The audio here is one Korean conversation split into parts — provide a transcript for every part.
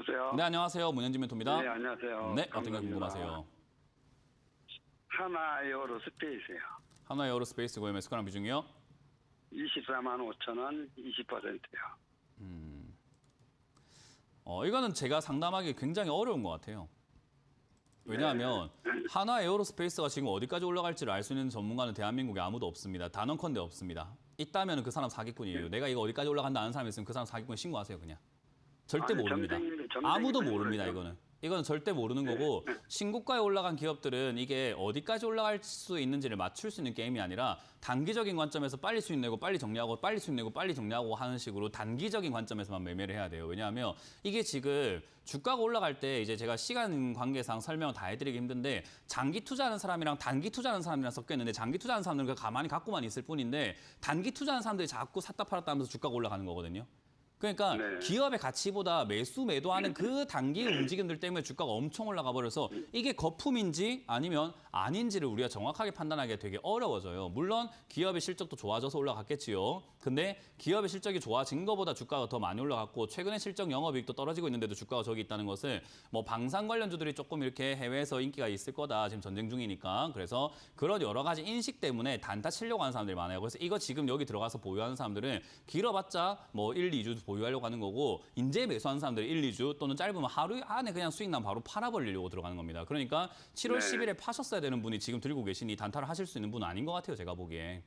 여보세요. 네, 안녕하세요. 문현진 멘토입니다. 네, 안녕하세요. 네, 어떤 게. 궁금하세요? 하나 에어로 스페이스요. 하나 에어로 스페이스 고엠의 스크랑 비중이요? 24만 5천 원, 20%요. 어, 이거는 제가 상담하기 굉장히 어려운 것 같아요. 왜냐하면 하나 에어로스페이스가 지금 어디까지 올라갈지를 알 수 있는 전문가는 대한민국에 아무도 없습니다. 단언컨대 없습니다. 있다면 그 사람 사기꾼이에요. 내가 이거 어디까지 올라간다 아는 사람이 있으면 그 사람 사기꾼 신고하세요 그냥. 절대 아니, 모릅니다. 점쟁이 아무도 모릅니다 거죠. 이거는. 이건 절대 모르는 거고 신고가에 올라간 기업들은 이게 어디까지 올라갈 수 있는지를 맞출 수 있는 게임이 아니라 단기적인 관점에서 빨리 수익 내고 빨리 정리하고 빨리 수익 내고 빨리 정리하고 하는 식으로 단기적인 관점에서만 매매를 해야 돼요. 왜냐하면 이게 지금 주가가 올라갈 때 이제 제가 시간 관계상 설명을 다 해드리기 힘든데 장기 투자하는 사람이랑 단기 투자하는 사람이랑 섞여 있는데 장기 투자하는 사람들은 가만히 갖고만 있을 뿐인데 단기 투자하는 사람들이 자꾸 샀다 팔았다 하면서 주가가 올라가는 거거든요. 그러니까 네. 기업의 가치보다 매수 매도하는 그 단기 움직임들 때문에 주가가 엄청 올라가 버려서 이게 거품인지 아니면 아닌지를 우리가 정확하게 판단하기가 되게 어려워져요. 물론 기업의 실적도 좋아져서 올라갔겠지요. 근데 기업의 실적이 좋아진 것보다 주가가 더 많이 올라갔고 최근에 실적 영업이익도 떨어지고 있는데도 주가가 저기 있다는 것은 뭐 방산 관련주들이 조금 이렇게 해외에서 인기가 있을 거다. 지금 전쟁 중이니까. 그래서 그런 여러 가지 인식 때문에 단타 치려고 하는 사람들이 많아요. 그래서 이거 지금 여기 들어가서 보유하는 사람들은 길어봤자 뭐 1, 2주 보유하려고 하는 거고 인제 매수하는 사람들은 1, 2주 또는 짧으면 하루 안에 그냥 수익 나면 바로 팔아버리려고 들어가는 겁니다. 그러니까 7월 네. 10일에 파셨어야 되는 분이 지금 들고 계시니 단타를 하실 수 있는 분은 아닌 것 같아요. 제가 보기에.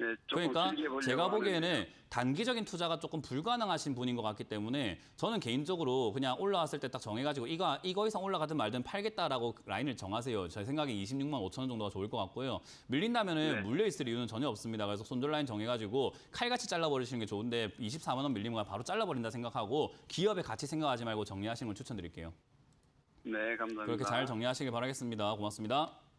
네, 조금 그러니까 제가 보기에는 하는데요. 단기적인 투자가 조금 불가능하신 분인 것 같기 때문에 저는 개인적으로 그냥 올라왔을 때 딱 정해가지고 이거 이거 이상 올라가든 말든 팔겠다라고 라인을 정하세요. 제 생각에 26만 5천 원 정도가 좋을 것 같고요. 밀린다면은 네. 물려 있을 이유는 전혀 없습니다. 그래서 손절 라인 정해가지고 칼같이 잘라버리시는 게 좋은데 24만 원 밀리면 바로 잘라버린다 생각하고 기업의 가치 생각하지 말고 정리하시는 걸 추천드릴게요. 네, 감사합니다. 그렇게 잘 정리하시길 바라겠습니다. 고맙습니다.